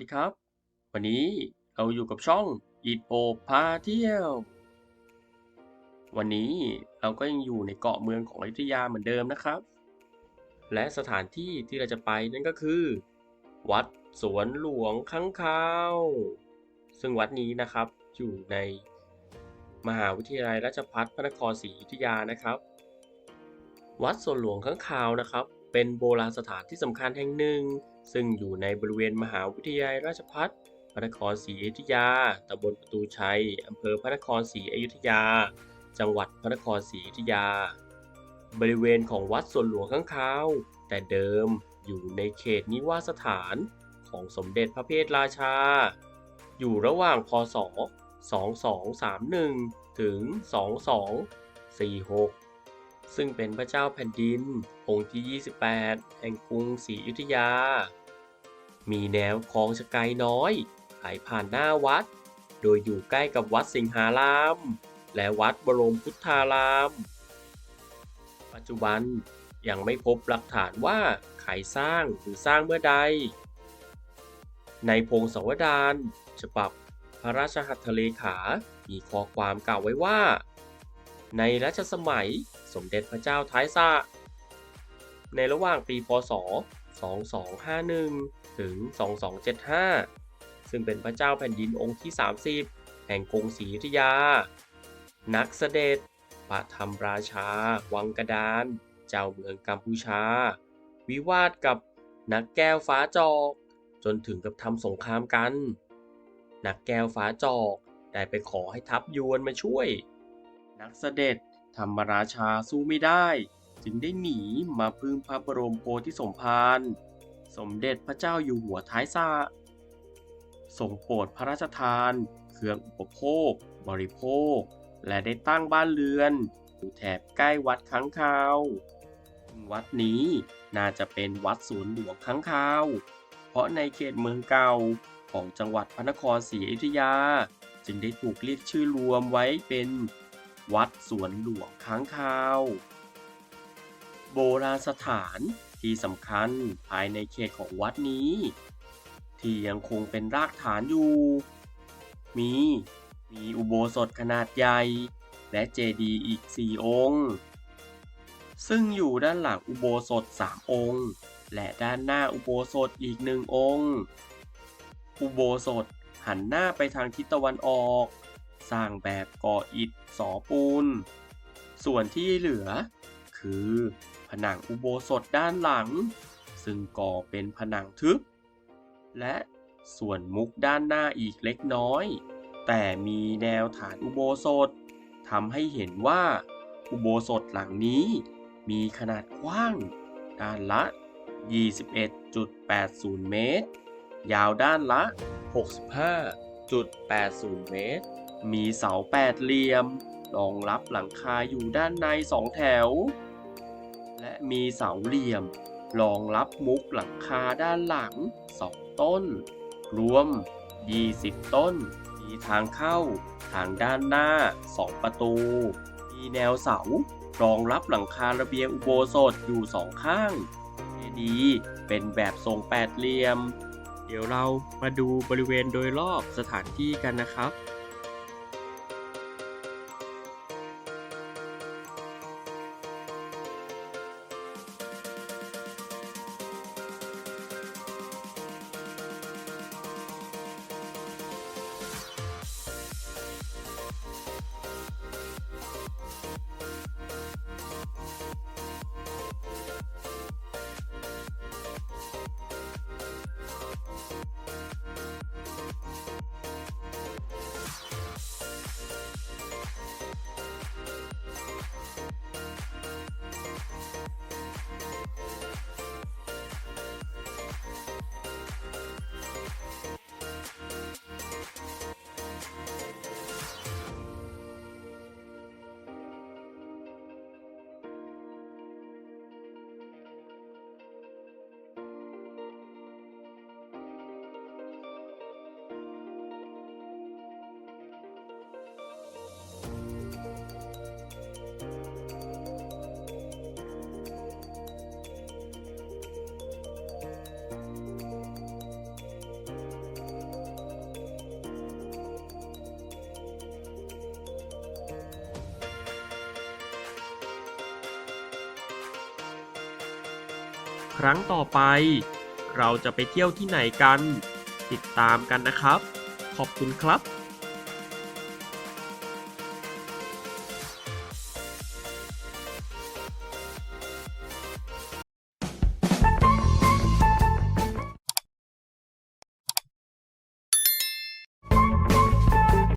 ดีครับ วันนี้เราอยู่กับช่องอีทโอพาเที่ยว วันนี้เราก็ยังอยู่ในเกาะเมืองของอยุธยาเหมือนเดิมนะครับ และสถานที่ที่เราจะไปนั่นก็คือ วัดสวนหลวงค้างคาว ซึ่งวัดนี้นะครับอยู่ในมหาวิทยาลัยราชภัฏพระนครศรีอยุธยานะครับ วัดสวนหลวงค้างคาวนะครับ เป็นโบราณสถานที่สำคัญแห่งหนึ่งซึ่งอยู่ในบริเวณมหาวิทยาลัยราชภัฏพระนครศรีอยุธยาตำบลประตูชัย อำเภอพระนครศรีอยุธยา จังหวัดพระนครศรีอยุธยา บริเวณของวัดส่วนหลวงข้างคาว แต่เดิมอยู่ในเขตนิวาสถานของสมเด็จพระเพทราชา อยู่ระหว่างพศ 2231 ถึง 2246 ซึ่งเป็นพระเจ้าแผ่นดิน องค์ที่ 28 แห่งกรุงศรีอยุธยา มีแนวคลองชะไกน้อยไหลผ่านหน้าวัด โดยอยู่ใกล้กับวัดสิงหาราม และวัดบรมพุทธาราม ปัจจุบันยังไม่พบหลักฐานว่าใครสร้างหรือสร้างเมื่อใด ในพงศาวดารฉบับพระราชหัตถเลขา มีข้อความกล่าวไว้ว่า ในรัชสมัย สมเด็จพระเจ้าท้ายซะในระหว่างปีพศ 2251 ถึง 2275 ซึ่งเป็นพระเจ้าแผ่นดินองค์ที่ 30 แห่งกรุงศรีอยุธยา นักเสด็จปะธรรมราชา วังกระดาน เจ้าเมืองกัมพูชา วิวาทกับนักแก้วฟ้าจอก จนถึงกับทำสงครามกัน นักแก้วฟ้าจอกได้ไปขอให้ทัพยวนมาช่วย นักเสด็จ ธรรมราชาสู้ไม่ได้ จึงได้หนีมาพึ่งพระบรมโพธิสมภารสมเด็จพระเจ้าอยู่หัวท้ายซาทรงโปรดพระราชทาน เครื่องอุปโภค บริโภค และได้ตั้งบ้านเรือน อยู่แถบใกล้วัดค้างคาว วัดนี้น่าจะเป็นวัดสวนหลวงค้างคาว เพราะในเขตเมืองเก่าของจังหวัดพระนครศรีอยุธยา จึงได้ถูกเรียกชื่อรวมไว้เป็น วัดสวนหลวงค้างคาว โบราณสถานที่สำคัญภายในเขตของวัดนี้ ที่ยังคงเป็นรากฐานอยู่ มี มีอุโบสถขนาดใหญ่ และเจดีย์อีก 4 องค์ ซึ่งอยู่ด้านหลังอุโบสถ 3 องค์ และด้านหน้าอุโบสถอีกหนึ่งองค์ อุโบสถหันหน้าไปทางทิศตะวันออก สร้างแบบก่ออิฐสอปูน ส่วนที่เหลือ คือผนังอุโบสถด้านหลัง ซึ่งก่อเป็นผนังทึบ และส่วนมุกด้านหน้าอีกเล็กน้อย แต่มีแนวฐานอุโบสถทำให้เห็นว่าอุโบสถหลังนี้มีขนาดกว้าง ด้านละ 21.80 เมตร ยาวด้านละ 65.80 เมตร มีเสาแปดเหลี่ยม รองรับหลังคาอยู่ด้านในสองแถว และมีเสาเหลี่ยม รองรับมุกหลังคาด้านหลังสองต้น รวม 20 ต้น มีทางเข้า ทางด้านหน้า2ประตู มีแนวเสารองรับหลังคาระเบียงอุโบสถอยู่สองข้างเจดีเป็นแบบทรงแปดเหลี่ยม เดี๋ยวเรามาดูบริเวณโดยรอบสถานที่กันนะครับ ครั้งต่อไป เราจะไปเที่ยวที่ไหนกัน ติดตามกันนะครับ ขอบคุณครับ